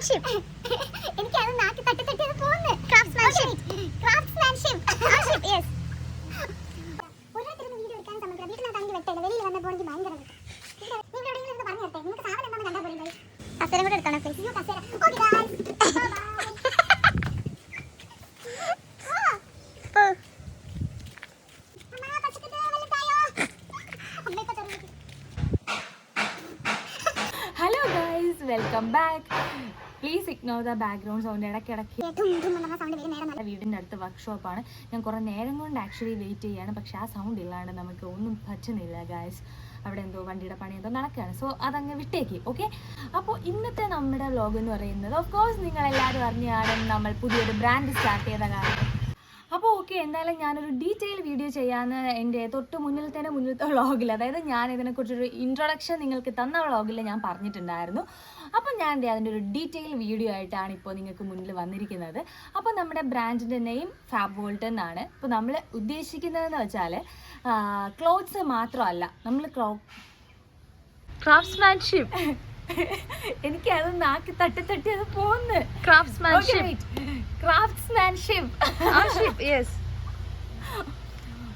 Craftsmanship എനിക്ക് അത് നാക്കി തട്ടി തട്ടി അത് പോകുന്നു ക്രാഫ്റ്റ്സ്മാൻഷിപ്പ് ക്രാഫ്റ്റ്സ്മാൻഷിപ്പ് യെസ് ഓരോരുത്തരും വീഡിയോ എടുക്കാൻ സമഗ്ര വീട്ടിനകത്താണെങ്കിൽ വെട്ടല്ല വെളിയിൽ വന്നപ്പോൾ എനിക്ക് ഭയങ്കര. നിങ്ങൾ എവിടെയെങ്കിലും ഇരുന്ന് പറഞ്ഞു തരട്ടെ? നിങ്ങൾക്ക് സാധനം എന്താണെന്ന് കണ്ടാൽ പോലും. കസേര കൂടെ എടുക്കണം പ്ലീസ് അയ്യോ കസേര. Okay hello guys welcome back please ignore the background sound ഇടയ്ക്കിടയ്ക്ക് നമ്മുടെ വീടിന്റെ അടുത്ത് വർക്ക്ഷോപ്പാണ് ഞാൻ കുറേ നേരം കൊണ്ട് ആക്ച്വലി വെയിറ്റ് ചെയ്യാണ്. പക്ഷെ ആ സൗണ്ട് ഇല്ലാണ്ട് നമുക്ക് ഒന്നും പറ്റുന്നില്ല ഗായ്സ് അവിടെ എന്തോ വണ്ടിയുടെ പണി എന്തോ നടക്കുകയാണ്. സോ അതങ്ങ് വിട്ടേക്ക് ഓക്കെ അപ്പോൾ ഇന്നത്തെ നമ്മുടെ വ്ലോഗ് എന്ന് പറയുന്നത് ഓഫ് കോഴ്സ് നിങ്ങൾ എല്ലാവരും അറിഞ്ഞാണ് നമ്മൾ പുതിയൊരു ബ്രാൻഡ് സ്റ്റാർട്ട് ചെയ്ത കാര്യം. അപ്പോൾ ഓക്കെ എന്തായാലും ഞാനൊരു ഡീറ്റെയിൽ വീഡിയോ ചെയ്യാന്ന് എന്റെ തൊട്ട് മുന്നിൽ തന്നെ മുന്നിലത്തെ വ്ളോഗിൽ അതായത് ഞാൻ ഇതിനെക്കുറിച്ചൊരു ഇൻട്രൊഡക്ഷൻ നിങ്ങൾക്ക് തന്ന വ്ളോഗിൽ ഞാൻ പറഞ്ഞിട്ടുണ്ടായിരുന്നു. അപ്പോൾ ഞാൻ ദേ അതിന്റെ ഒരു ഡീറ്റെയിൽ വീഡിയോ ആയിട്ടാണ് ഇപ്പോൾ നിങ്ങൾക്ക് മുന്നിൽ വന്നിരിക്കുന്നത്. അപ്പോൾ നമ്മുടെ ബ്രാൻഡിന്റെ നെയിം ഫാബ് വോൾട്ട് എന്നാണ്. ഇപ്പോൾ നമ്മൾ ഉദ്ദേശിക്കുന്നതെന്ന് വെച്ചാൽ ക്ലോത്ത്സ് മാത്രമല്ല നമ്മൾ ക്ലോ ക്രാഫ്റ്റ്സ്മാൻഷിപ്പ് എനിക്ക് അത് നാക്കി തട്ടി തട്ടി അത് പോകുന്നു craftsmanship craftsmanship yes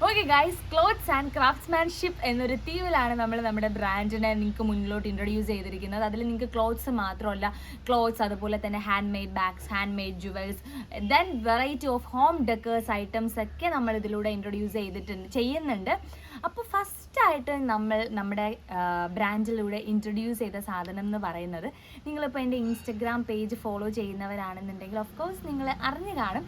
okay guys clothes and craftsmanship എന്നൊരു തീവിലാണ് നമ്മൾ നമ്മുടെ ബ്രാൻഡിനെ നിങ്ങൾക്ക് മുന്നിലോട്ട് ഇൻട്രൊഡ്യൂസ് ചെയ്തിരിക്കുന്നത്. അതിൽ നിങ്ങൾക്ക് ക്ലോത്ത്സ് മാത്രമല്ല ക്ലോത്ത്സ് അതുപോലെ തന്നെ handmade bags handmade jewels then variety of home decors items ഒക്കെ നമ്മൾ ഇതിലൂടെ ഇൻട്രൊഡ്യൂസ് ചെയ്തിട്ടുണ്ട് ചെയ്യുന്നുണ്ട്. അപ്പോൾ ഫസ്റ്റായിട്ട് നമ്മൾ നമ്മുടെ ബ്രാൻഡിലൂടെ ഇൻട്രൊഡ്യൂസ് ചെയ്ത സാധനം എന്ന് പറയുന്നത് നിങ്ങളിപ്പോൾ എന്റെ ഇൻസ്റ്റഗ്രാം പേജ് ഫോളോ ചെയ്യുന്നവരാണെന്നുണ്ടെങ്കിൽ ഓഫ് കോഴ്സ് നിങ്ങൾ അറിഞ്ഞു കാണും.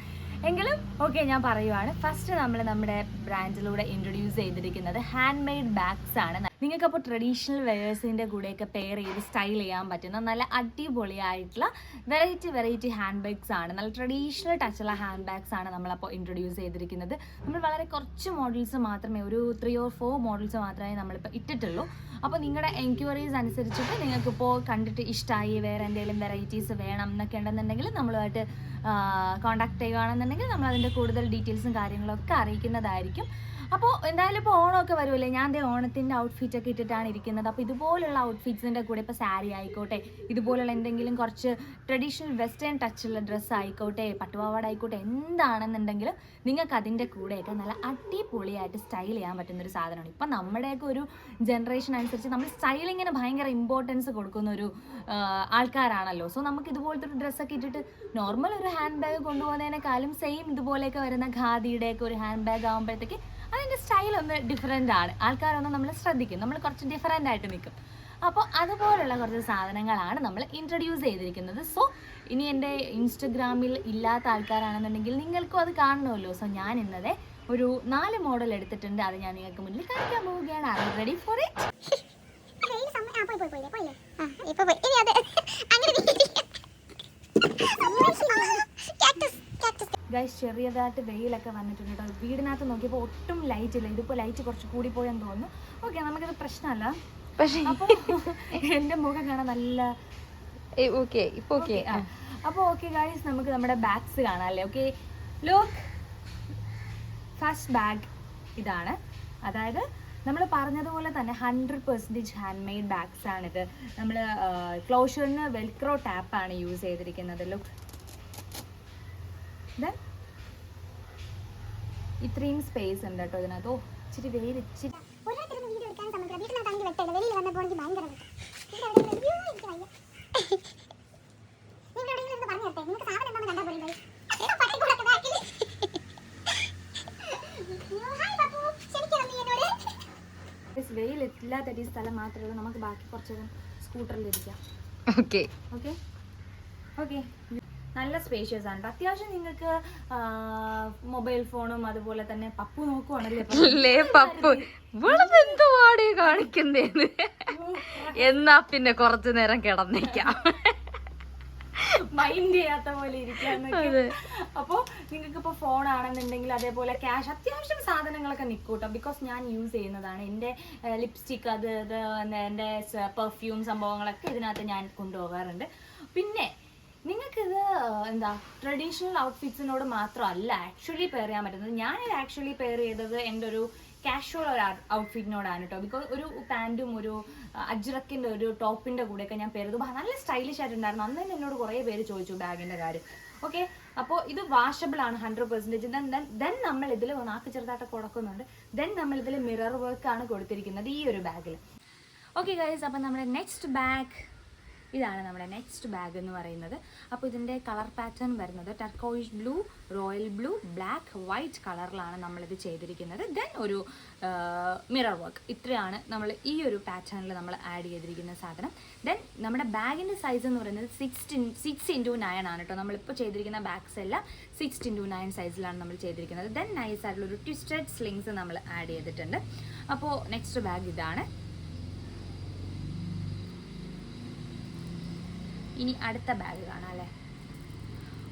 എങ്കിലും ഓക്കെ ഞാൻ പറയുവാണ്. ഫസ്റ്റ് നമ്മൾ നമ്മുടെ ബ്രാൻഡിലൂടെ ഇൻട്രൊഡ്യൂസ് ചെയ്തിരിക്കുന്നത് ഹാൻഡ് മെയ്ഡ് ബാഗ്സ് ആണ്. നിങ്ങൾക്ക് അപ്പോൾ ട്രഡീഷണൽ വെയേഴ്സിന്റെ കൂടെയൊക്കെ പെയർ ചെയ്ത് സ്റ്റൈൽ ചെയ്യാൻ പറ്റുന്ന നല്ല അടിപൊളിയായിട്ടുള്ള വെറൈറ്റി വെറൈറ്റി ഹാൻഡ് ബാഗ്സ് ആണ്. നല്ല ട്രഡീഷണൽ ടച്ചുള്ള ഹാൻഡ് ബാഗ്സ് ആണ് നമ്മളപ്പോൾ ഇൻട്രൊഡ്യൂസ് ചെയ്തിരിക്കുന്നത്. നമ്മൾ വളരെ കുറച്ച് മോഡൽസ് മാത്രമേ ഒരു ത്രീ ഓർ ഫോർ മോഡൽസ് മാത്രമേ നമ്മളിപ്പോൾ ഇട്ടിട്ടുള്ളൂ. അപ്പോൾ നിങ്ങളുടെ എൻക്വയറീസ് അനുസരിച്ചിട്ട് നിങ്ങൾക്കിപ്പോൾ കണ്ടിട്ട് ഇഷ്ടമായി വേറെ എന്തെങ്കിലും വെറൈറ്റീസ് വേണം എന്നൊക്കെ ഉണ്ടെന്നുണ്ടെങ്കിൽ നമ്മളുമായിട്ട് കോൺടാക്ട് ചെയ്യുകയാണെന്നുണ്ടെങ്കിൽ നമ്മൾ അതിന്റെ കൂടുതൽ ഡീറ്റെയിൽസും കാര്യങ്ങളൊക്കെ അറിയിക്കുന്നതായിരിക്കും. അപ്പോൾ എന്തായാലും ഇപ്പോൾ ഓണമൊക്കെ വരുമല്ലേ ഞാൻ ദേ ഓണത്തിന്റെ ഔട്ട്ഫിറ്റ് ഒക്കെ ഇട്ടിട്ടാണ് ഇരിക്കുന്നത്. അപ്പോൾ ഇതുപോലുള്ള ഔട്ട്ഫിറ്റ്സിന്റെ കൂടെ ഇപ്പോൾ സാരി ആയിക്കോട്ടെ ഇതുപോലുള്ള എന്തെങ്കിലും കുറച്ച് ട്രഡീഷണൽ വെസ്റ്റേൺ ടച്ചുള്ള ഡ്രസ്സ് ആയിക്കോട്ടെ പട്ടുപാവാട ആയിക്കോട്ടെ എന്താണെന്നുണ്ടെങ്കിലും നിങ്ങൾക്ക് അതിന്റെ കൂടെയൊക്കെ നല്ല അടിപൊളിയായിട്ട് സ്റ്റൈൽ ചെയ്യാൻ പറ്റുന്ന ഒരു സാധനമാണ്. ഇപ്പം നമ്മുടെയൊക്കെ ഒരു ജനറേഷൻ അനുസരിച്ച് നമ്മൾ സ്റ്റൈലിങ്ങിന് ഭയങ്കര ഇമ്പോർട്ടൻസ് കൊടുക്കുന്ന ഒരു ആൾക്കാരാണല്ലോ. സോ നമുക്ക് ഇതുപോലത്തെ ഒരു ഡ്രസ്സൊക്കെ ഇട്ടിട്ട് നോർമൽ ഒരു ഹാൻഡ് ബാഗ് കൊണ്ടുപോകുന്നതിനേക്കാളും സെയിം ഇതുപോലെയൊക്കെ വരുന്ന ഖാദിയുടെയൊക്കെ ഒരു ഹാൻഡ് ബാഗ് ആകുമ്പോഴത്തേക്ക് അതിന്റെ സ്റ്റൈൽ ഒന്ന് ഡിഫറെന്റ് ആണ്. ആൾക്കാരൊന്നും നമ്മൾ ശ്രദ്ധിക്കും. നമ്മൾ കുറച്ച് ഡിഫറെന്റ് ആയിട്ട് നിൽക്കും അപ്പോൾ അതുപോലുള്ള കുറച്ച് സാധനങ്ങളാണ് നമ്മൾ ഇൻട്രൊഡ്യൂസ് ചെയ്തിരിക്കുന്നത്. സോ ഇനി എന്റെ ഇൻസ്റ്റഗ്രാമിൽ ഇല്ലാത്ത ആൾക്കാരാണെന്നുണ്ടെങ്കിൽ നിങ്ങൾക്കും അത് കാണണമല്ലോ. സോ ഞാൻ ഇന്നത്തെ ഒരു നാല് മോഡൽ എടുത്തിട്ടുണ്ട്. അത് ഞാൻ നിങ്ങൾക്ക് മുന്നിൽ കാണിക്കാൻ പോവുകയാണ്. ആർ റെഡി ഫോർ ഇറ്റ് വെയിൽ സമയം ആ പോയി പോയി പോയില്ലേ പോയില്ലേ ആ ഇപ്പൊ പോയി ഇനി അത് അങ്ങനെ കാക്ടസ് കാക്ടസ് ഗൈസ് ചെറിയതായിട്ട് വെയിലൊക്കെ വന്നിട്ടുണ്ട് കേട്ടോ. വീടിനകത്ത് നോക്കിയപ്പോൾ ഒട്ടും ലൈറ്റ് ഇല്ല. ഇതിപ്പോൾ ലൈറ്റ് കുറച്ച് കൂടി പോയെന്ന് തോന്നുന്നു. ഓക്കെ നമുക്കത് പ്രശ്നമല്ല. പക്ഷേ അപ്പോൾ എന്റെ മുഖം കാണാൻ നല്ല ഓക്കെ ഇപ്പൊ ഓക്കെ ആ. അപ്പോൾ ഓക്കെ ഗൈസ് നമുക്ക് നമ്മുടെ ബാഗ്സ് കാണാം അല്ലേ? ഓക്കെ ലോക്ക് ഫസ്റ്റ് ബാഗ് ഇതാണ്. അതായത് നമ്മൾ പറഞ്ഞതുപോലെ തന്നെ hundred percentage hand made bags ആണിത് നമ്മൾ ക്ലോഷറിന് വെൽക്രോ ടാപ്പാണ് യൂസ് ചെയ്തിരിക്കുന്നത്. ലുക്ക് ദെൻ ഇത്രയും സ്പേസ് ഉണ്ട് കേട്ടോ ഇതിനകത്ത്. ഓ ഇച്ചിരി വെയിൽ ഇച്ചിരി. വെയിൽ ഇല്ലാത്ത ഈ സ്ഥലം മാത്രമേ ഉള്ളൂ. നമുക്ക് ബാക്കി കുറച്ച് നേരം സ്കൂട്ടറിൽ ഇരിക്കാം. ഓക്കെ ഓക്കെ ഓക്കെ നല്ല സ്പേഷ്യസ് ആണ്. അത്യാവശ്യം നിങ്ങൾക്ക് മൊബൈൽ ഫോണും അതുപോലെ തന്നെ പപ്പു നോക്കുവാണല്ലേ? പപ്പു. എന്തുവാടേ കാണിക്കുന്നേന്ന്? എന്നാ പിന്നെ കുറച്ചു നേരം കിടന്നേക്കാം. മൈൻഡ് ചെയ്യാത്ത പോലെ ഇരിക്കാന്നൊക്കെ. അപ്പോൾ നിങ്ങൾക്ക് ഇപ്പോൾ ഫോൺ ആണെന്നുണ്ടെങ്കിൽ അതേപോലെ ക്യാഷ് അത്യാവശ്യം സാധനങ്ങളൊക്കെ നിൽക്കൂട്ടോ ബിക്കോസ് ഞാൻ യൂസ് ചെയ്യുന്നതാണ്. എന്റെ ലിപ്സ്റ്റിക് അത് ഇത് എന്റെ പെർഫ്യൂം സംഭവങ്ങളൊക്കെ ഇതിനകത്ത് ഞാൻ കൊണ്ടുപോകാറുണ്ട്. പിന്നെ നിങ്ങൾക്കിത് എന്താ ട്രഡീഷണൽ ഔട്ട്ഫിറ്റ്സിനോട് മാത്രമല്ല ആക്ച്വലി പെയർ ചെയ്യാൻ പറ്റുന്നത്. ഞാനിത് ആക്ച്വലി പെയർ ചെയ്തത് എന്റെ ഒരു കാഷ്വൽ ഒരു ഔട്ട്ഫിറ്റിനോടാണ് കേട്ടോ ബിക്കോസ് ഒരു പാന്റും ഒരു അജ്രക്കിന്റെ ഒരു ടോപ്പിന്റെ കൂടെയൊക്കെ ഞാൻ പേരത് നല്ല സ്റ്റൈലിഷ് ആയിട്ടുണ്ടായിരുന്നു. അന്ന് തന്നെ എന്നോട് കുറേ പേര് ചോദിച്ചു ബാഗിന്റെ കാര്യം. ഓക്കെ അപ്പോൾ ഇത് വാഷബിൾ ആണ് ഹൺഡ്രഡ് പെർസെന്റേജ് ദെൻ ദെൻ നമ്മൾ ഇതിൽ നാക്ക് ചെറുതായിട്ട് കൊടുക്കുന്നുണ്ട് ദെൻ നമ്മൾ ഇതിൽ മിറർ വർക്ക് ആണ് കൊടുത്തിരിക്കുന്നത് ഈ ഒരു ബാഗിൽ ഓക്കെ ഗൈസ് അപ്പം നമ്മുടെ നെക്സ്റ്റ് ബാഗ് ഇതാണ് നമ്മുടെ നെക്സ്റ്റ് ബാഗ് എന്ന് പറയുന്നത്. അപ്പോൾ ഇതിന്റെ കളർ പാറ്റേൺ വരുന്നത് turquoise blue royal blue black white കളറിലാണ് നമ്മളിത് ചെയ്തിരിക്കുന്നത്. ദെൻ ഒരു മിറർ വർക്ക് ഇത്രയാണ് നമ്മൾ ഈ ഒരു പാറ്റേണിൽ നമ്മൾ ആഡ് ചെയ്തിരിക്കുന്ന സാധനം. ദെൻ നമ്മുടെ ബാഗിന്റെ സൈസ് എന്ന് പറയുന്നത് സിക്സ് സിക്സ് ഇന്റു നയൻ ആണ് കേട്ടോ നമ്മളിപ്പോൾ ചെയ്തിരിക്കുന്ന ബാഗ്സ് എല്ലാം സിക്സ് ഇന്റു നയൻ സൈസിലാണ് നമ്മൾ ചെയ്തിരിക്കുന്നത്. ദെൻ നൈസ് ആയിട്ടുള്ള ഒരു ട്വിസ്റ്റഡ് സ്ലിങ്സ് നമ്മൾ ആഡ് ചെയ്തിട്ടുണ്ട്. അപ്പോൾ നെക്സ്റ്റ് ബാഗ് ഇതാണ്. ഇനി അടുത്ത ബാഗ് കാണാം അല്ലേ?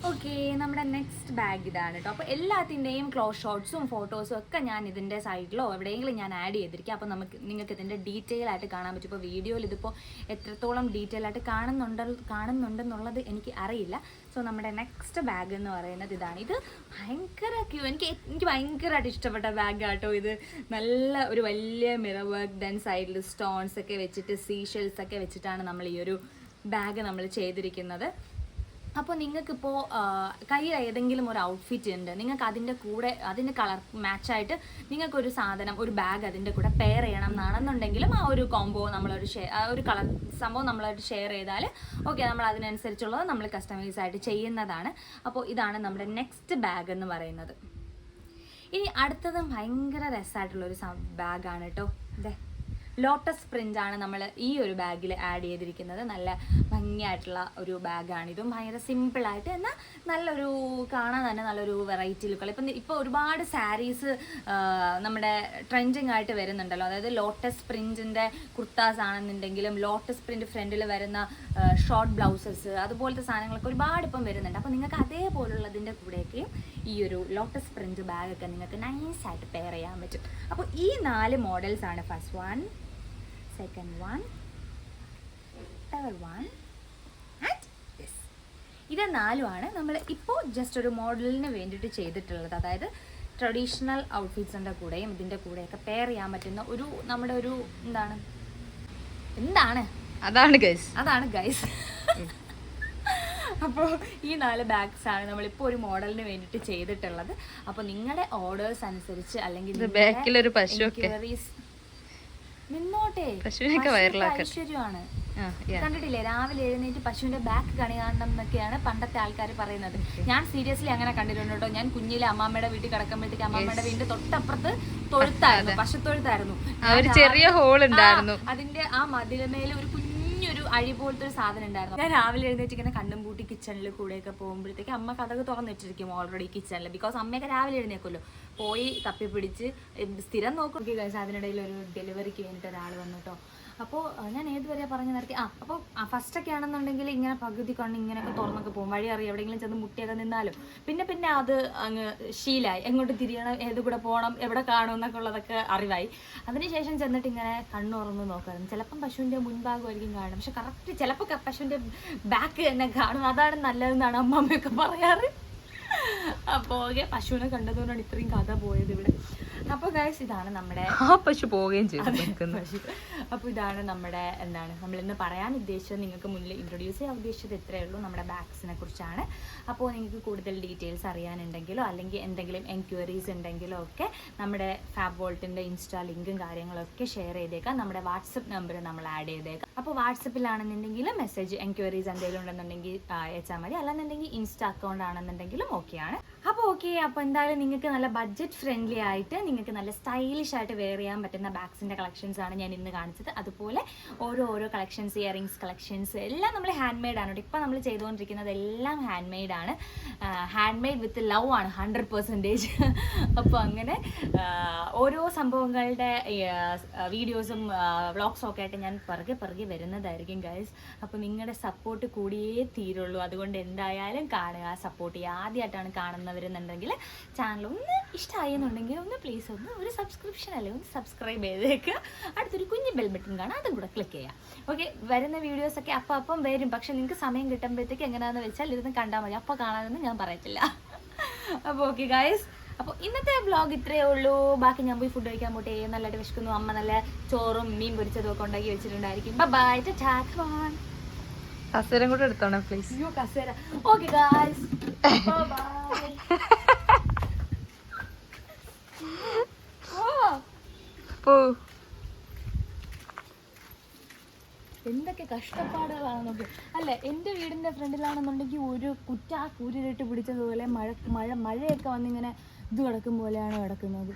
ഓക്കെ നമ്മുടെ നെക്സ്റ്റ് ബാഗ് ഇതാണ് കേട്ടോ അപ്പോൾ എല്ലാത്തിന്റെയും ക്ലോസ് ഷോട്ട്സും ഫോട്ടോസും ഒക്കെ ഞാൻ ഇതിന്റെ സൈഡിലോ എവിടെയെങ്കിലും ഞാൻ ആഡ് ചെയ്തിരിക്കാം. അപ്പോൾ നമുക്ക് നിങ്ങൾക്ക് ഇതിന്റെ ഡീറ്റെയിൽ ആയിട്ട് കാണാൻ പറ്റും. ഇപ്പോൾ വീഡിയോയിൽ ഇതിപ്പോൾ എത്രത്തോളം ഡീറ്റെയിൽ ആയിട്ട് കാണുന്നുണ്ട് കാണുന്നുണ്ടെന്നുള്ളത് എനിക്ക് അറിയില്ല. സോ നമ്മുടെ നെക്സ്റ്റ് ബാഗ് എന്ന് പറയുന്നത് ഇതാണ്. ഇത് ഭയങ്കര ക്യൂ എനിക്ക് എനിക്ക് ഭയങ്കരമായിട്ട് ഇഷ്ടപ്പെട്ട ബാഗ് കേട്ടോ ഇത്. നല്ല ഒരു വലിയ മിറർ വർക്ക് ദെൻ സൈഡിൽ സ്റ്റോൺസ് ഒക്കെ വെച്ചിട്ട് സീഷെൽസ് ഒക്കെ വെച്ചിട്ടാണ് നമ്മൾ ഈ ഒരു ബാഗ് നമ്മൾ ചെയ്തിരിക്കുന്നത്. അപ്പോൾ നിങ്ങൾക്കിപ്പോൾ കയ്യിൽ ഏതെങ്കിലും ഒരു ഔട്ട്ഫിറ്റ് ഉണ്ട് നിങ്ങൾക്ക് അതിന്റെ കൂടെ അതിന്റെ കളർ മാച്ചായിട്ട് നിങ്ങൾക്കൊരു സാധനം ഒരു ബാഗ് അതിന്റെ കൂടെ പെയർ ചെയ്യണം എന്നാണെന്നുണ്ടെങ്കിലും ആ ഒരു കോംബോ നമ്മളൊരു ഷെയർ ആ ഒരു കളർ സംഭവം നമ്മളായിട്ട് ഷെയർ ചെയ്താൽ ഓക്കെ നമ്മൾ അതിനനുസരിച്ചുള്ളത് നമ്മൾ കസ്റ്റമൈസ് ആയിട്ട് ചെയ്യുന്നതാണ്. അപ്പോൾ ഇതാണ് നമ്മുടെ നെക്സ്റ്റ് ബാഗ് എന്ന് പറയുന്നത്. ഇനി അടുത്തത് ഭയങ്കര രസമായിട്ടുള്ളൊരു ബാഗാണ് കേട്ടോ ഇതേ ലോട്ടസ് പ്രിന്റ് ആണ് നമ്മൾ ഈ ഒരു ബാഗിൽ ആഡ് ചെയ്തിരിക്കുന്നത്. നല്ല ഭംഗിയായിട്ടുള്ള ഒരു ബാഗാണ് ഇതും. ഭയങ്കര സിമ്പിളായിട്ട് എന്നാൽ നല്ലൊരു കാണാൻ തന്നെ നല്ലൊരു വെറൈറ്റി ലുക്കുകൾ ഇപ്പം ഇപ്പോൾ ഒരുപാട് സാരീസ് നമ്മുടെ ട്രെൻഡിങ് ആയിട്ട് വരുന്നുണ്ടല്ലോ. അതായത് ലോട്ടസ് പ്രിന്റിന്റെ കുർത്താസ് ആണെന്നുണ്ടെങ്കിലും ലോട്ടസ് പ്രിന്റ് ഫ്രണ്ടിൽ വരുന്ന ഷോർട്ട് ബ്ലൗസസ് അതുപോലത്തെ സാധനങ്ങളൊക്കെ ഒരുപാട് ഇപ്പം വരുന്നുണ്ട്. അപ്പോൾ നിങ്ങൾക്ക് അതേപോലുള്ളതിന്റെ കൂടെയൊക്കെയും ഈ ഒരു ലോട്ടസ് പ്രിന്റ് ബാഗൊക്കെ നിങ്ങൾക്ക് നൈസായിട്ട് പെയർ ചെയ്യാൻ പറ്റും. അപ്പോൾ ഈ നാല് മോഡൽസാണ് first one second one, third one, and this. ഇത് നാലുമാണ്. നമ്മൾ ഇപ്പോൾ ജസ്റ്റ് ഒരു മോഡലിന് വേണ്ടിയിട്ട് ചെയ്തിട്ടുള്ളത്. അതായത് ട്രഡീഷണൽ ഔട്ട്ഫിറ്റ്സിന്റെ കൂടെയും ഇതിന്റെ കൂടെയൊക്കെ പെയർ ചെയ്യാൻ പറ്റുന്ന ഒരു നമ്മുടെ ഒരു എന്താണ്? എന്താണ്? അതാണ് ഗൈസ് അതാണ് ഗൈസ് അപ്പോൾ ഈ നാല് ബാഗ്സ് ആണ് നമ്മളിപ്പോൾ ഒരു മോഡലിന് വേണ്ടിയിട്ട് ചെയ്തിട്ടുള്ളത്. അപ്പോൾ നിങ്ങളുടെ ഓർഡേഴ്സ് അനുസരിച്ച് അല്ലെങ്കിൽ ബാക്കിലൊരു പശു നിന്നോട്ടെ വൈറലാക്കട്ടെ. ഐശ്വര്യമാണ്. കണ്ടിട്ടില്ലേ രാവിലെ എഴുന്നേറ്റ് പശുവിന്റെ ബാക്ക് കണി കാണണം എന്നൊക്കെയാണ് പണ്ടത്തെ ആൾക്കാർ പറയുന്നത്. ഞാൻ സീരിയസ്ലി അങ്ങനെ കണ്ടിട്ടുണ്ട് കേട്ടോ. ഞാൻ കുഞ്ഞിലെ അമ്മാമ്മയുടെ വീട്ടിൽ കിടക്കുമ്പോഴത്തേക്ക് അമ്മാമ്മയുടെ വീടിന്റെ തൊട്ടപ്പുറത്ത് തൊഴുത്തായിരുന്നു പശുത്തൊഴുത്തായിരുന്നു. ചെറിയ ഹോൾ ഉണ്ടായിരുന്നു. അതിന്റെ ആ മതിലമേലെ ഒരു കുഞ്ഞൊരു അഴി പോലത്തെ ഒരു സാധനം ഉണ്ടായിരുന്നു. ഞാൻ രാവിലെ എഴുന്നേറ്റ് ഇങ്ങനെ കണ്ണും പൂട്ടി കിച്ചണിൽ കൂടെയൊക്കെ പോകുമ്പോഴത്തേക്ക് അമ്മ കഥക് തുറന്നിട്ടിരിക്കും ഓൾറെഡി കിച്ചണിൽ ബിക്കോസ് അമ്മയൊക്കെ രാവിലെ എഴുന്നേക്കുമല്ലോ. പോയി തപ്പി പിടിച്ച് സ്ഥിരം നോക്കും. അതിനിടയിൽ ഒരു ഡെലിവറിക്ക് വേണ്ടിയിട്ട് ഒരാൾ വന്നു കേട്ടോ അപ്പോൾ ഞാൻ ഏതുവരെ പറഞ്ഞു നിർത്തി ആ അപ്പോൾ ഫസ്റ്റൊക്കെ ആണെന്നുണ്ടെങ്കിൽ ഇങ്ങനെ പകുതി കണ്ണ് ഇങ്ങനെയൊക്കെ തുറന്നൊക്കെ പോകും. വഴി അറിയാം എവിടെയെങ്കിലും ചെന്ന് മുട്ടിയൊക്കെ നിന്നാലും. പിന്നെ പിന്നെ അത് അങ്ങ് ശീലായി. എങ്ങോട്ട് തിരിയണം ഏത് കൂടെ പോകണം എവിടെ കാണും എന്നൊക്കെ ഉള്ളതൊക്കെ അറിവായി. അതിനുശേഷം ചെന്നിട്ട് ഇങ്ങനെ കണ്ണു തുറന്ന് നോക്കാറുണ്ട് ചിലപ്പം പശുവിന്റെ മുൻഭാഗമായിരിക്കും കാണും പക്ഷെ കറക്റ്റ് ചിലപ്പോൾ പശുവിന്റെ ബാക്ക് തന്നെ കാണും. അതാണ് നല്ലതെന്നാണ് അമ്മമ്മയൊക്കെ പറയാറ്. അപ്പോൾ പശുവിനെ കണ്ടതുകൊണ്ടാണ് ഇത്രയും കഥ പോയത് ഇവിടെ. അപ്പോൾ ഗൈസ് ഇതാണ് നമ്മുടെ ആ പശു പോവുകയും ചെയ്തു. നിൽക്കുന്നു അപ്പോൾ ഇതാണ് നമ്മുടെ എന്താണ് നമ്മൾ ഇന്ന് പറയാൻ ഉദ്ദേശിച്ചത് നിങ്ങൾക്ക് മുന്നിൽ ഇൻട്രൊഡ്യൂസ് ചെയ്യാൻ ഉദ്ദേശിച്ചത് ഇത്രയേ ഉള്ളൂ. നമ്മുടെ ബാഗ്സിനെ കുറിച്ചാണ്. അപ്പോൾ നിങ്ങൾക്ക് കൂടുതൽ ഡീറ്റെയിൽസ് അറിയാനുണ്ടെങ്കിലോ അല്ലെങ്കിൽ എന്തെങ്കിലും എൻക്വയറീസ് ഉണ്ടെങ്കിലോ ഒക്കെ നമ്മുടെ ഫാബ് വോൾട്ടിന്റെ ഇൻസ്റ്റാ ലിങ്കും കാര്യങ്ങളൊക്കെ ഷെയർ ചെയ്തേക്കാം. നമ്മുടെ വാട്സപ്പ് നമ്പർ നമ്മൾ ആഡ് ചെയ്തേക്കാം. അപ്പോൾ വാട്സപ്പിലാണെന്നുണ്ടെങ്കിൽ മെസ്സേജ് എൻക്വയറീസ് എന്തെങ്കിലും ഉണ്ടെന്നുണ്ടെങ്കിൽ അയച്ചാൽ മതി. അല്ലാന്നുണ്ടെങ്കിൽ ഇൻസ്റ്റാ അക്കൗണ്ട് ആണെന്നുണ്ടെങ്കിലും ഓക്കെയാണ് അപ്പോൾ ഓക്കെ അപ്പോൾ എന്തായാലും നിങ്ങൾക്ക് നല്ല ബഡ്ജറ്റ് ഫ്രണ്ട്ലി ആയിട്ട് നിങ്ങൾക്ക് നല്ല സ്റ്റൈലിഷ് ആയിട്ട് വെയർ ചെയ്യാൻ പറ്റുന്ന ബാഗ്സിന്റെ കളക്ഷൻസ് ആണ് ഞാൻ ഇന്ന് കാണിച്ചത്. അതുപോലെ ഓരോ ഓരോ കളക്ഷൻസ് ഇയറിങ്സ് കളക്ഷൻസ് എല്ലാം നമ്മൾ ഹാൻഡ് മെയ്ഡ് ആണ് ഇപ്പോൾ നമ്മൾ ചെയ്തുകൊണ്ടിരിക്കുന്നത് എല്ലാം ഹാൻഡ് മെയ്ഡ് ആണ്. ഹാൻഡ് മെയ്ഡ് വിത്ത് ലവ് ആണ് ഹൺഡ്രഡ് പെർസെന്റേജ് അപ്പോൾ അങ്ങനെ ഓരോ സംഭവങ്ങളുടെ വീഡിയോസും വ്ളോഗ്സും ഒക്കെ ആയിട്ട് ഞാൻ പിറകെ പിറകെ വരുന്നതായിരിക്കും ഗൈസ് അപ്പോൾ നിങ്ങളുടെ സപ്പോർട്ട് കൂടിയേ തീരുള്ളൂ. അതുകൊണ്ട് എന്തായാലും കാണുക സപ്പോർട്ട് ചെയ്യുക. ആദ്യമായിട്ടാണ് കാണുന്നവരെന്നുണ്ടെങ്കിൽ ചാനൽ ഒന്ന് ഇഷ്ടമായെന്നുണ്ടെങ്കിൽ ഒന്ന് പ്ലീസ് ഒന്ന് ഒരു സബ്സ്ക്രിപ്ഷൻ അല്ലെ ഒന്ന് സബ്സ്ക്രൈബ് ചെയ്തേക്കുക അടുത്തൊരു കുഞ്ഞു ബെൽ ബട്ടൺ കാണാം. അതും കൂടെ ക്ലിക്ക് ചെയ്യാം. ഓക്കെ വരുന്ന വീഡിയോസൊക്കെ അപ്പം അപ്പം വരും. പക്ഷെ നിങ്ങൾക്ക് സമയം കിട്ടുമ്പോഴത്തേക്ക് എങ്ങനെയാണെന്ന് വെച്ചാൽ ഇരുന്ന് കണ്ടാൽ മതി. അപ്പോൾ കാണാനൊന്നും ഞാൻ പറയത്തില്ല. അപ്പോൾ ഓക്കെ ഗായസ് അപ്പോൾ ഇന്നത്തെ വ്ളോഗ് ഇത്രയേ ഉള്ളൂ. ബാക്കി ഞാൻ പോയി ഫുഡ് കഴിക്കാൻ പോട്ടെ. നല്ലതായിട്ട് വിശക്കുന്നു. അമ്മ നല്ല ചോറും മീൻ പൊരിച്ചതും ഒക്കെ ഉണ്ടാക്കി വെച്ചിട്ടുണ്ടായിരിക്കും. ബൈ ടാ കസേരം കൂടെ എടുത്തോണം പ്ലീസ് അയ്യോ കസേര. ഓക്കെ ഗായ്സ് പോ. എന്തൊക്കെ കഷ്ടപ്പാടുകളാണ് നോക്കി അല്ല എന്റെ വീടിന്റെ ഫ്രണ്ടിലാണെന്നുണ്ടെങ്കിൽ ഒരു കുറ്റ കൂരിട്ട് പിടിച്ചതുപോലെ മഴ മഴ മഴയൊക്കെ വന്നിങ്ങനെ ഇത് കിടക്കും പോലെയാണ് കിടക്കുന്നത്.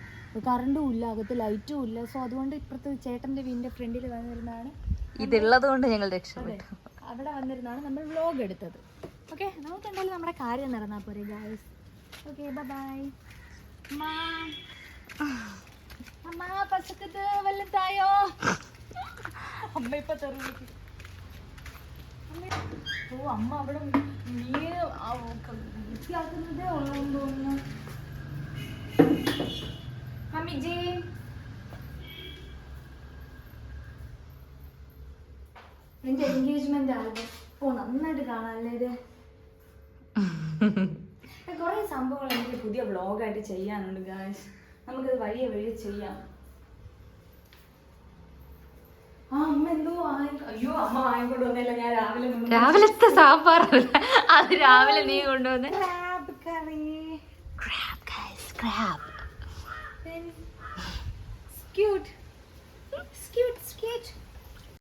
കറണ്ടും ഇല്ല അകത്ത് ലൈറ്റും ഇല്ല. സോ അതുകൊണ്ട് ഇപ്പുറത്ത് ചേട്ടന്റെ വീടിന്റെ ഫ്രണ്ടിൽ വന്നിരുന്നാണ്. ഇതുള്ളത് കൊണ്ട് ഞങ്ങൾ രക്ഷപ്പെട്ടു. അവിടെ വന്നിരുന്നാണ് നമ്മൾ വ്ലോഗ് എടുത്തത്. ഓക്കെ നമുക്ക് എന്തായാലും നമ്മുടെ കാര്യം നടന്നാൽ പോരെ ഗായ്സ് ഓക്കെ ബൈ അമ്മ. പച്ചക്കത്ത് വല്ലതായോ അമ്മ ഇപ്പൊ തെറിവിളിക്കും. ഓ അമ്മ അവിടെ ക- വൃത്തിയാക്കുന്നതേ ഉള്ളതെന്ന് തോന്നുന്നു. മമ്മി ജി എന്റെ എൻഗേജ്മെന്റ് ആൽബം ഓ നന്നായിട്ട് കാണാനല്ലേ ഇത്? കുറെ സംഭവങ്ങൾ എനിക്ക് പുതിയ വ്ളോഗായിട്ട് ചെയ്യാനുണ്ട് ഗായ്സ് നമുക്കത് വഴിയെ വഴിയെ ചെയ്യാം. രാവിലത്തെ സാമ്പാറല്ല. അത് രാവിലെ നീ കൊണ്ടുവന്ന്. ക്രാബ്